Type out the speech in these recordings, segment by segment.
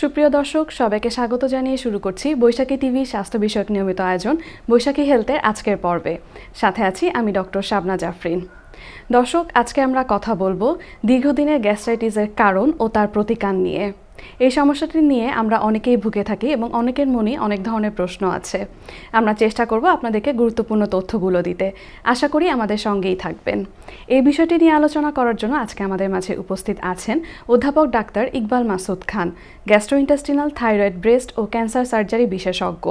সুপ্রিয় দর্শক, সবাইকে স্বাগত জানিয়ে শুরু করছি বৈশাখী টিভি স্বাস্থ্য বিষয়ক নিয়মিত আয়োজন বৈশাখী হেলথের আজকের পর্বে। সাথে আছি আমি ডক্টর শাবনা জাফরিন। দর্শক, আজকে আমরা কথা বলব দীর্ঘদিনের গ্যাস্ট্রাইটিসের কারণ ও তার প্রতিকার নিয়ে। এই সমস্যাটি নিয়ে আমরা অনেকেই ভুগে থাকি এবং অনেকের মনে অনেক ধরনের প্রশ্ন আছে। আমরা চেষ্টা করব আপনাদেরকে গুরুত্বপূর্ণ তথ্যগুলো দিতে। আশা করি আমাদের সঙ্গেই থাকবেন। এই বিষয়টি নিয়ে আলোচনা করার জন্য আজকে আমাদের মাঝে উপস্থিত আছেন অধ্যাপক doctor Iqbal Masud Khan, gastrointestinal thyroid, breast ও ক্যান্সার সার্জারি বিশেষজ্ঞ,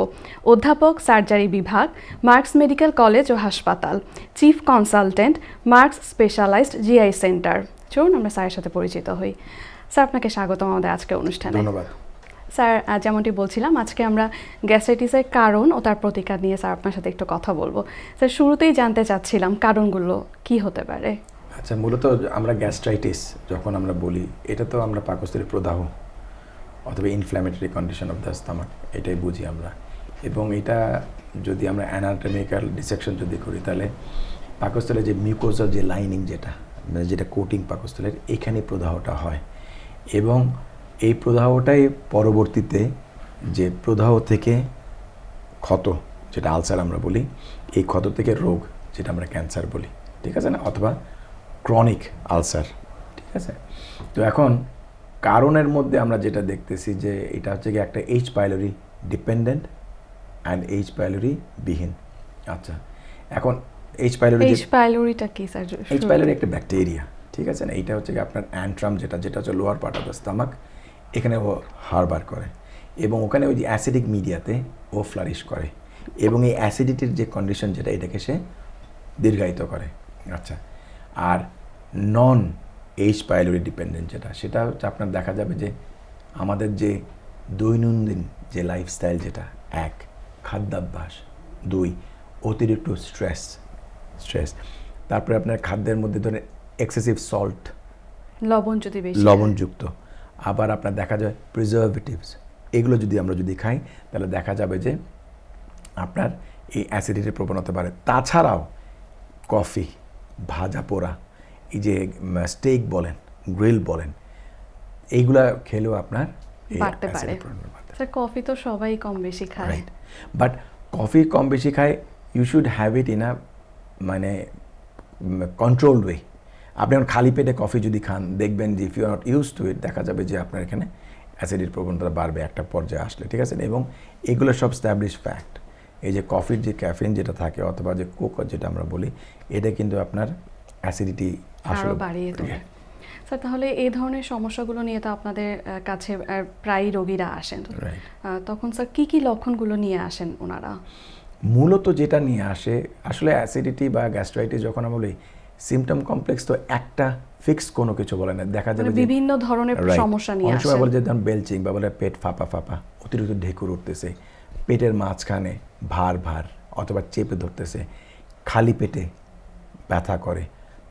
অধ্যাপক সার্জারি বিভাগ, মার্কস মেডিকেল কলেজ ও হাসপাতাল, chief consultant, Marks specialised GI centre. চলুন আমরা স্যারের সাথে পরিচিত হই। স্যার আপনাকে স্বাগতম আমাদের আজকের অনুষ্ঠানে। ধন্যবাদ। স্যার যেমনটি বলছিলাম আজকে আমরা গ্যাস্ট্রাইটিসের কারণ ও তার প্রতিকার নিয়ে স্যার আপনার সাথে একটু কথা বলব। স্যার শুরুতেই জানতে চাচ্ছিলাম কারণগুলো কি হতে পারে। আচ্ছা মূলত আমরা গ্যাস্ট্রাইটিস যখন আমরা বলি এটা তো আমরা পাকস্থলীর প্রদাহ অথবা inflammatory condition of the stomach এটাই বুঝি আমরা। এবং এটা যদি আমরা অ্যানাটমিক্যাল ডিসেকশন যদি করি তাহলে পাকস্থলের যে মিউকোজাল যে লাইনিং যেটা মানে যেটা কোটিং পাকস্থলের এখানে প্রদাহটা হয়। এবং এই প্রদাহটাই পরবর্তীতে যে প্রদাহ থেকে ক্ষত যেটা আলসার আমরা বলি এই ক্ষত থেকে রোগ যেটা আমরা ক্যান্সার বলি ঠিক আছে না? অথবা ক্রনিক আলসার ঠিক আছে? তো এখন কারণের মধ্যে আমরা যেটা দেখতেছি যে এটা হচ্ছে কি একটা H pylori dependent and H pylori বিহীন। আচ্ছা এখন এইচ পাইলোরি এইচ পাইলোরিটা কি স্যার? এইচ পাইলোরি একটা ব্যাকটেরিয়া ঠিক আছে, না, এইটা হচ্ছে কি আপনার অ্যান্ট্রাম যেটা যেটা হচ্ছে lower part of the stomach এখানে ও হারবার করে এবং ওখানে ওই যে অ্যাসিডিক মিডিয়াতে ও ফ্লারিশ করে এবং এই অ্যাসিডিটির যে কন্ডিশন যেটা, এটাকে সে দীর্ঘায়িত করে। আচ্ছা আর নন এইচ পাইলোরি ডিপেন্ডেন্ট যেটা, সেটা হচ্ছে আপনার দেখা যাবে যে আমাদের যে দৈনন্দিন যে লাইফস্টাইল যেটা, এক, খাদ্যাভ্যাস, দুই, অতিরিক্ত স্ট্রেস স্ট্রেস তারপরে আপনার খাদ্যের মধ্যে ধরেন এক্সেসিভ সল্ট লবণ যদি বেশি লবণযুক্ত। আবার আপনার দেখা যায় প্রিজারভেটিভস এগুলো যদি আমরা যদি খাই তাহলে দেখা যাবে যে আপনার এই অ্যাসিডিটির প্রবণতা বাড়ে। তাছাড়াও কফি ভাজা পোড়া এই যে স্টেক বলেন গ্রিল বলেন এইগুলা খেলেও আপনার বাড়তে পারে। স্যার কফি তো সবাই কম বেশি খায়। রাইট বাট কফি কম বেশি খায় you should have it in a মানে কন্ট্রোলড ওয়ে আপনি এখন খালি পেটে কফি যদি খান দেখবেন যে if you are not use to it দেখা যাবে যে আপনার এখানে অ্যাসিডির প্রবণতা বাড়বে একটা পর্যায়ে আসলে ঠিক আছে? এবং এগুলো সব স্ট্যাবলিশ ফ্যাক্ট এই যে কফির যে ক্যাফিন যেটা থাকে অথবা যে কোক যেটা আমরা বলি এটা কিন্তু আপনার অ্যাসিডিটি আসলে বাড়িয়ে তোলে। স্যার তাহলে এই ধরনের সমস্যাগুলো নিয়ে তো আপনাদের কাছে প্রায় রোগীরা আসেন। তখন স্যার কি কি লক্ষণগুলো নিয়ে আসেন ওনারা? মূলত যেটা নিয়ে আসে আসলে অ্যাসিডিটি বা গ্যাস্ট্রাইটিস যখন আমরা বলি সিমটম কমপ্লেক্স তো একটা ফিক্স কোনো কিছু বলে না। দেখা যাবে মানে বিভিন্ন ধরনের সমস্যা নিয়ে অনেক সময় বলে যে ধরুন বেলচিং বা বলে পেট ফাঁপা ফাঁপা অতিরিক্ত ঢেকুর উঠতেছে পেটের মাঝখানে ভার ভার অথবা চেপে ধরতেছে খালি পেটে ব্যথা করে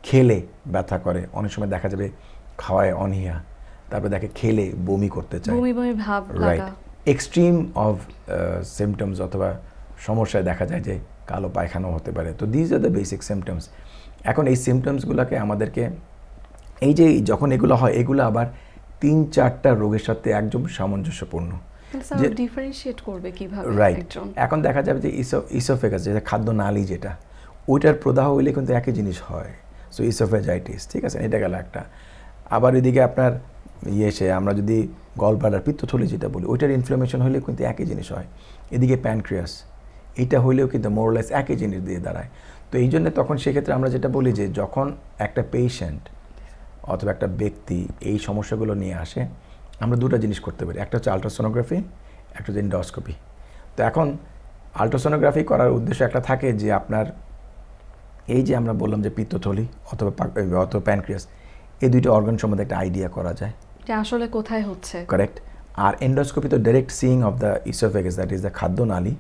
খেলে ব্যথা করে অনেক সময় দেখা যাবে খাওয়ায় অনীহা তারপর দেখে খেলে বমি করতে চায়। বমি বমি ভাব রাইট লাগা। এক্সট্রিম অফ সিমটমস অথবা সমস্যায় দেখা যায় যে কালো পায়খানাও হতে পারে। তো these are the basic symptoms এখন এই সিমটমসগুলোকে আমাদেরকে এই যে যখন এগুলো হয় এগুলো আবার তিন চারটা রোগের সাথে একদম সামঞ্জস্যপূর্ণ। ডিফারেন্সিয়েট করবে কীভাবে রাইট এখন দেখা যাবে যে ইসো ইসোফেগাস যেটা খাদ্য নালী যেটা ওইটার প্রদাহ হইলে কিন্তু একই জিনিস হয়। সো ইসোফেজাইটিস ঠিক আছে? এটা গেল একটা। আবার এদিকে আপনার ইয়ে সে আমরা যদি গলব্লাডার পিত্তথলি যেটা বলি ওইটার ইনফ্লামেশন হলেও কিন্তু একই জিনিস হয়। এদিকে প্যানক্রিয়াস এইটা হইলেও কিন্তু মোরলেস একই জিনিস দিয়ে দাঁড়ায়। তো এই জন্য তখন সেক্ষেত্রে আমরা যেটা বলি যে যখন একটা পেশেন্ট অথবা একটা ব্যক্তি এই সমস্যাগুলো নিয়ে আসে আমরা দুটো জিনিস করতে পারি। একটা হচ্ছে আলট্রাসোনোগ্রাফি একটা হচ্ছে ইন্ডোস্কোপি তো এখন আলট্রাসোনোগ্রাফি করার উদ্দেশ্য একটা থাকে যে আপনার এই যে আমরা বললাম যে পিত্তথলি অথবা অথবা প্যানক্রিয়াস এই দুইটা অর্গান সম্বন্ধে একটা আইডিয়া করা যায়। যে আসলে কোথায় হচ্ছে? কারেক্ট আর এন্ডোস্কোপি তো direct seeing of the oesophagus that is the খাদ্যনালী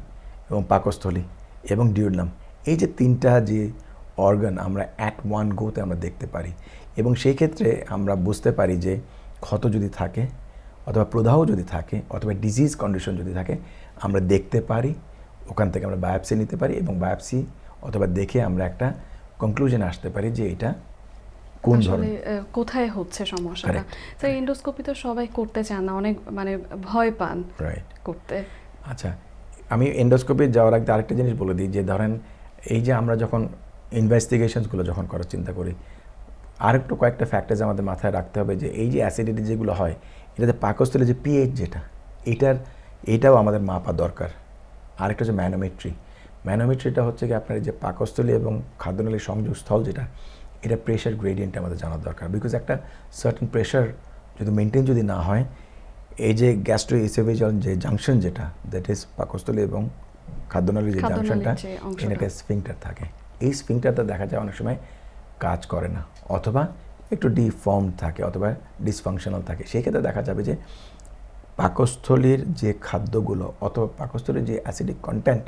এবং পাকস্থলী এবং ডিউডনাম এই যে তিনটা যে অর্গান আমরা অ্যাট ওয়ান গোতে আমরা দেখতে পারি এবং সেই ক্ষেত্রে আমরা বুঝতে পারি যে ক্ষত যদি থাকে অথবা প্রদাহ যদি থাকে অথবা ডিজিজ কন্ডিশন যদি থাকে আমরা দেখতে পারি ওখান থেকে আমরা বায়োপসি নিতে পারি এবং বায়োপসি অথবা দেখে আমরা একটা কনক্লুশন আসতে পারি যে এটা কোন ধরনের। কোথায় হচ্ছে সমস্যাটা। স্যার এন্ডোস্কোপি তো সবাই করতে চান না অনেক মানে ভয় পান করতে। আচ্ছা আমি এন্ডোস্কোপি যাওয়ার আগে আরেকটা জিনিস বলে দিই, যে ধরেন এই যে আমরা যখন ইনভেস্টিগেশনসগুলো যখন করার চিন্তা করি, আরেকটু কয়েকটা ফ্যাক্টরস আমাদের মাথায় রাখতে হবে যে এই যে অ্যাসিডিটি যেগুলো হয়, এটাতে পাকস্থলে যে পিএইচ যেটা, এটার, এটাও আমাদের মাপা দরকার। আরেকটা হচ্ছে ম্যানোমেট্রি ম্যানোমেট্রিটা হচ্ছে কি আপনার এই যে পাকস্থলী এবং খাদ্যনালীর সংযোগস্থল যেটা, এটা প্রেশার গ্রেডিয়েন্ট আমাদের জানার দরকার। বিকজ একটা সার্টেন প্রেশার যদি মেনটেন যদি না হয় এই যে গ্যাস্ট্রো ইসোভেজাল যে জাংশন যেটা দ্যাট ইজ পাকস্থলী এবং খাদ্যনালীর যে জাংশনটা। এটাকে স্ফিংটার থাকে। এই স্ফিংটারটা দেখা যায় অনেক সময় কাজ করে না অথবা একটু ডিফর্ম থাকে অথবা ডিসফাংশনাল থাকে। সেই ক্ষেত্রে দেখা যাবে যে পাকস্থলীর যে খাদ্যগুলো অথবা পাকস্থলীর যে অ্যাসিডিক কন্টেন্ট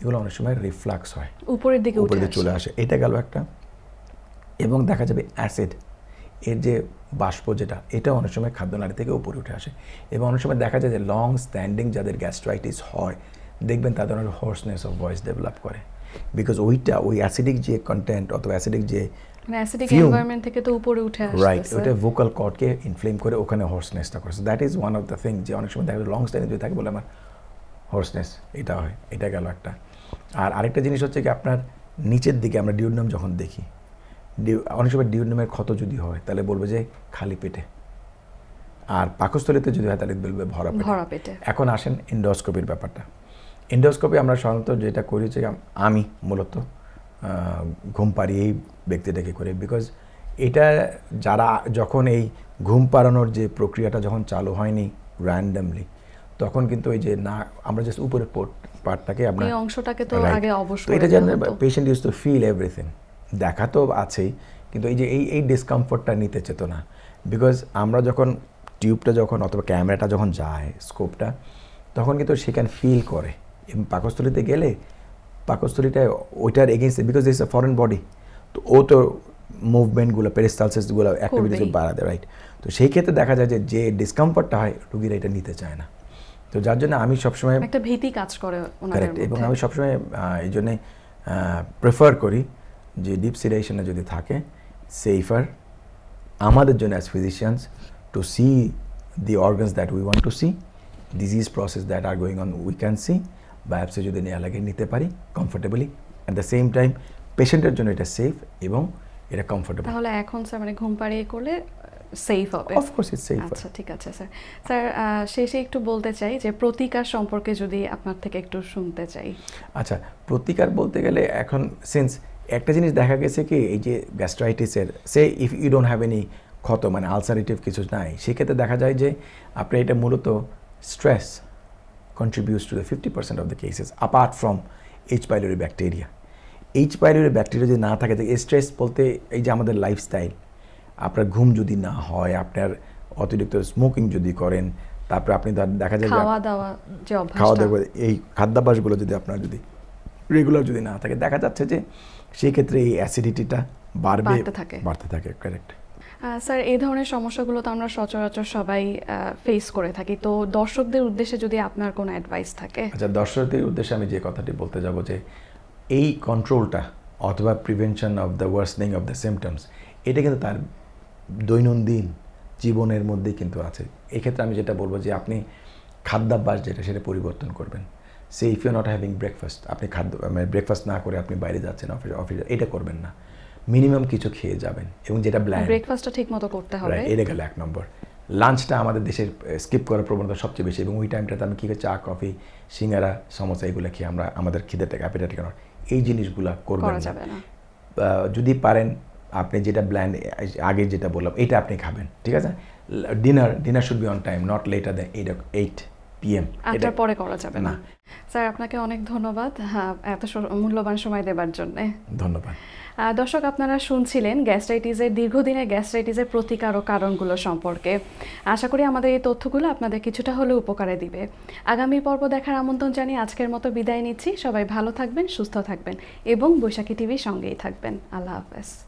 এগুলো অনেক সময় রিফ্লাক্স হয়। উপরের দিকে উপরে চলে আসে। এটা গেল একটা। এবং দেখা যাবে অ্যাসিড এর যে বাষ্প যেটা এটা অনেক সময় খাদ্যনালী থেকে উপরে উঠে আসে। এবং অনেক সময় দেখা যায় যে লং স্ট্যান্ডিং যাদের গ্যাস্ট্রাইটিস হয় দেখবেন তাদের অনেক হোর্সনেস অফ ভয়েস ডেভেলপ করে। বিকজ ওইটা ওই অ্যাসিডিক যে কন্টেন্ট অথবা অ্যাসিডিক যে অ্যাসিডিক Fume. থেকে তো উপরে উঠে রাইট ওইটা ভোকাল কর্ডকে ইনফ্লেম করে ওখানে হোর্সনেসটা করে। That is one of the thing যে অনেক সময় দেখা যায় লং স্ট্যান্ডিং যদি থাকে বলে আমার হোর্সনেস এটা হয় এটা গেল একটা। আর আরেকটা জিনিস হচ্ছে কি আপনার নিচের দিকে আমরা ডিউডনাম যখন দেখি অনেক সময় ডিউডনামের ক্ষত যদি হয় তাহলে বলবে যে খালি পেটে। আর পাকস্থলীতে যদি হয় তাহলে বলবে ভরা পেটে। ভরা পেটে। এখন আসেন ইন্ডোস্কোপির ব্যাপারটা। ইন্ডোস্কোপি আমরা সাধারণত যেটা করি হচ্ছে আমি মূলত ঘুম পাড়িয়ে এই ব্যক্তিটাকে করি। বিকজ এটা যারা যখন এই ঘুম পাড়ানোর যে প্রক্রিয়াটা যখন চালু হয়নি র্যান্ডামলি তখন কিন্তু ওই যে না আমরা জাস্ট উপরের পার্টটাকে এই অংশটাকে তো আগে অবশ তো করে এটা যেন patient use to feel everything দেখা তো আছেই কিন্তু এই যে এই এই ডিসকমফোর্টটা নিতে চেত না বিকজ আমরা যখন টিউবটা যখন অথবা ক্যামেরাটা যখন যায় স্কোপটা তখন কিন্তু সেখানে ফিল করে। এবং পাকস্থলিতে গেলে পাকস্থলিটা ওইটার against because this a foreign body তো ও তো মুভমেন্টগুলো পেরিস্টালসিসগুলো অ্যাক্টিভিটিস। বাড়াতে রাইট তো সেই ক্ষেত্রে দেখা যায় যে যে ডিসকমফোর্টটা হয় রুগীরা এটা নিতে চায় না। তো যার জন্য আমি সবসময় একটা ভীতি কাজ করে কারেক্ট এবং আমি সবসময় এই জন্যে প্রেফার করি যে ডিপ সিডেশনে যদি থাকে সেফার আমাদের জন্য as physicians to see the organs that we want to see disease process that are going on we can see biopsy যদি নেওয়া লাগে নিতে পারি comfortably at the same time পেশেন্টের জন্য এটা সেফ এবং এটা কমফোর্টেবল তাহলে এখন স্যার মানে ঘুম পাড়িয়ে করলে সেফ হবে। অফকোর্স ইটস সেফ আচ্ছা ঠিক আছে স্যার স্যার শেষে একটু বলতে চাই যে প্রতিকার সম্পর্কে যদি আপনার থেকে একটু শুনতে চাই। আচ্ছা প্রতিকার বলতে গেলে এখন সিন্স একটা জিনিস দেখা গেছে কি এই যে গ্যাস্ট্রাইটিসের সে if you don't have any ক্ষত মানে আলসারেটিভ কিছু নাই সেক্ষেত্রে দেখা যায় যে আপনার এটা মূলত stress contributes to the fifty percent of the cases apart from H pylori bacteria H pylori bacteria যদি না থাকে স্ট্রেস বলতে এই যে আমাদের লাইফস্টাইল আপনার ঘুম যদি না হয় আপনার অতিরিক্ত স্মোকিং যদি করেন তারপরে আপনি দেখা যায় যে খাওয়া দাওয়া খাওয়া দাওয়া এই খাদ্যাভ্যাসগুলো যদি আপনার যদি রেগুলার যদি না থাকে দেখা যাচ্ছে যে সেই ক্ষেত্রে এই অ্যাসিডিটিটা বাড়বে বাড়তে থাকে। বাড়তে থাকে কারেক্ট স্যার এই ধরনের সমস্যাগুলো তো আমরা সচরাচর সবাই ফেস করে থাকি। তো দর্শকদের উদ্দেশ্যে যদি আপনার কোনো অ্যাডভাইস থাকে। আচ্ছা দর্শকদের উদ্দেশ্যে আমি যে কথাটি বলতে যাব যে এই কন্ট্রোলটা অথবা prevention of the worsening of the symptoms এটা কিন্তু তার দৈনন্দিন জীবনের মধ্যেই কিন্তু আছে। এক্ষেত্রে আমি যেটা বলব যে আপনি খাদ্যাভ্যাস যেটা সেটা পরিবর্তন করবেন। সে if you not having breakfast আপনি খাদ্য মানে ব্রেকফাস্ট না করে আপনি বাইরে যাচ্ছেন অফিস অফিসে এটা করবেন না। মিনিমাম কিছু খেয়ে যাবেন এবং যেটা ব্ল্যান্ড ব্রেকফাস্টটা ঠিক মতো করতে হবে। এটা গেল এক নম্বর। লাঞ্চটা আমাদের দেশের স্কিপ করার প্রবণতা সবচেয়ে বেশি এবং ওই টাইমটাতে আমি কী করি চা কফি সিঙ্গারা সমোসা এগুলো খেয়ে আমরা আমাদের খিদেটাকে অ্যাপিটাইট কেন এই জিনিসগুলো করবেন না। যদি পারেন আপনি যেটা ব্ল্যান্ড আগে যেটা বললাম এটা আপনি খাবেন ঠিক আছে? Dinner dinner should be on time not later than eight eight PM আটটার পরে করা যাবে না। না। স্যার আপনাকে অনেক ধন্যবাদ হ্যাঁ, এত মূল্যবান সময় দেবার জন্য। ধন্যবাদ। দর্শক আপনারা শুনছিলেন গ্যাস্ট্রাইটিসের দীর্ঘদিনের গ্যাস্ট্রাইটিসের প্রতিকার ও কারণগুলো সম্পর্কে। আশা করি আমাদের এই তথ্যগুলো আপনাদের কিছুটা হলেও উপকারে দিবে। আগামী পর্ব দেখার আমন্ত্রণ জানিয়ে আজকের মতো বিদায় নিচ্ছি। সবাই ভালো থাকবেন সুস্থ থাকবেন এবং বৈশাখী টিভির সঙ্গেই থাকবেন। আল্লাহ হাফেজ।